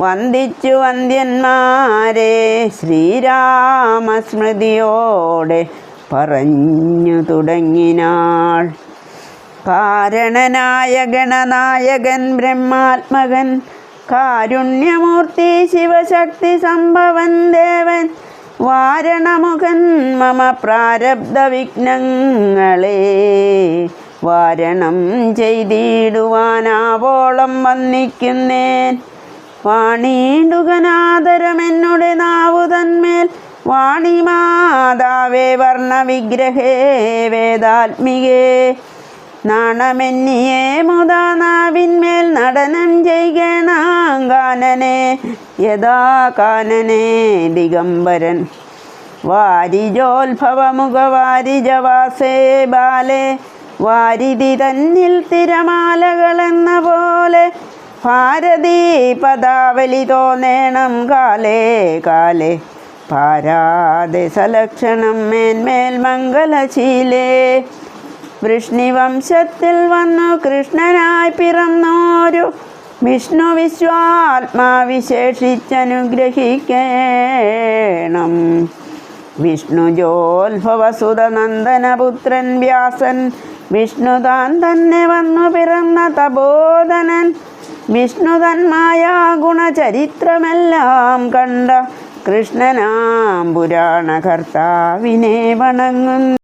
വന്ദിച്ചു വന്ദ്യന്മാരെ ശ്രീരാമസ്മൃതിയോടെ പറഞ്ഞു തുടങ്ങിനാൾ. കാരണനായ ഗണനായകൻ ബ്രഹ്മാത്മകൻ കാരുണ്യമൂർത്തി ശിവശക്തി സംഭവൻ ദേവൻ വാരണമുഖൻ മമ പ്രാരബ്ധ വിഘ്നങ്ങളെ വാരണം ചെയ്തിടുവാനാവോളം വന്നിക്കുന്നേൻ വാണീണ്ടുകനാദരമെന്നുടെ നാവു തന്മേൽ വാണിമാതാവേ വർണവിഗ്രഹേ വേദാത്മികേ. നാണമെന്നിയെ മുതാ നാവിന്മേൽ നടനം ചെയ്യണം കാനനെ യഥാ കാനനെ ദിഗംബരൻ. വാരിജോത്ഭവമുഖവാരിജവാസേ ബാലെ വാരിതി തന്നിൽ തിരമാലകളെന്ന പോലെ ഭാരതീ പദാവലി തോന്നേണം കാലേ കാലേ. പാരാതെ സലക്ഷണം മേന്മേൽ മംഗലശീലേ. വൃഷ്ണിവംശത്തിൽ വന്നു കൃഷ്ണനായി പിറന്നോരു വിഷ്ണു വിശ്വാത്മാവിശേഷിച്ചനുഗ്രഹിക്കണം വിഷ്ണുജോത്ഭവസുതനന്ദനപുത്രൻ വ്യാസൻ വിഷ്ണു താൻ തന്നെ വന്നു പിറന്ന തബോധനൻ വിഷ്ണു തന്മായ ഗുണചരിത്രമെല്ലാം കണ്ട കൃഷ്ണനാം പുരാണകർത്താവിനെ വണങ്ങുന്നു.